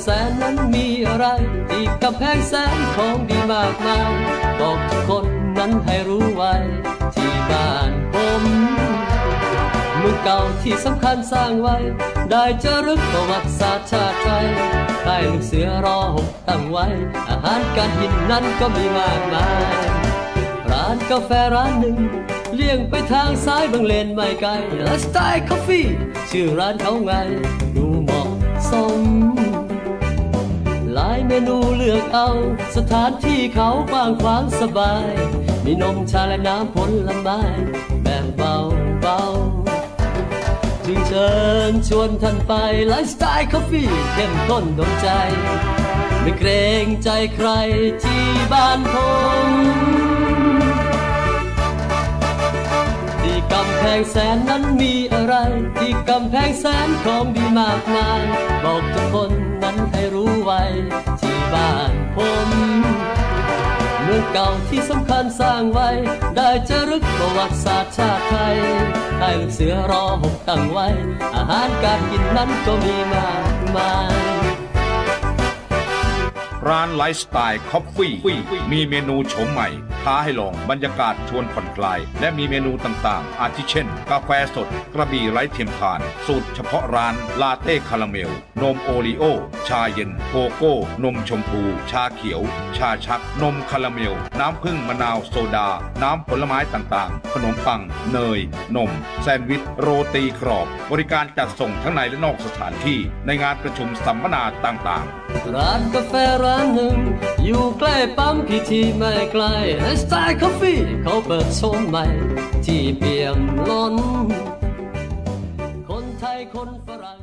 แสนนั้นมีอะไรที่กำแพงแสนของดีมากมายบอกทุกคนนั้นให้รู้ไว้ ที่บ้านผมเมืองเก่าที่สำคัญสร้างไว้ ได้เจรึกประวัติศาสตร์ชาติไทยใต้ลูกเสือรอหกตั้งไว้ อาหารการกินนั้นก็มีมากมาย ร้านกาแฟร้านหนึ่งเลี่ยงไปทางซ้ายบางเลนไม่ไกลสไตล์คอฟฟี่ชื่อร้านเขาไง ดูเหมาะสม มนูเลือกเอา สถานที่เขากว้างขวางสบาย มีนมชาและน้ำผลไม้แบบเบาเบาจึงเชิญชวนท่านไปไลฟ์สไตล์คอฟฟี่เข้มข้นดนใจ ไม่เกรงใจใครที่บ้านผมที่กำแพงแสนนั้นมีอะไร ที่กำแพงแสนของดีมากมาย บอกทุกคนนั้นให้รู้ไว้ เมืองเก่าที่สำคัญสร้างไว้ ได้จะรึกประวัติศาสตร์ชาติไทยไทยลูกเสือรอหกตั้งไว้ อาหารการกินนั้นก็มีมากมาย ร้านไลฟ์สไตล์คอฟฟี่มีเมนูโฉมใหม่ ท้าให้ลองบรรยากาศชวนผ่อนคลาย และมีเมนูต่างๆ อาทิเช่น กาแฟสด กระบี่ไร้เทียมทาน สูตรเฉพาะร้านลาเต้คาราเมล นมโอรีโอ ชาเย็น โกโก้ นมชมพู ชาเขียว ชาชัก นมคาราเมล น้ำผึ้งมะนาวโซดา น้ำผลไม้ต่างๆ ขนมปัง เนย นม แซนด์วิช โรตีกรอบ บริการจัดส่งทั้งในและนอกสถานที่ ในงานประชุมสัมมนาต่างๆ ร้านกาแฟร้านหนึ่ง อยู่ใกล้ปั๊มพีทีไม่ไกลสไตล์คอฟฟี่เขาเปิดโซนใหม่ ที่เปี่ยมล้น คนไทยคนฝรั่ง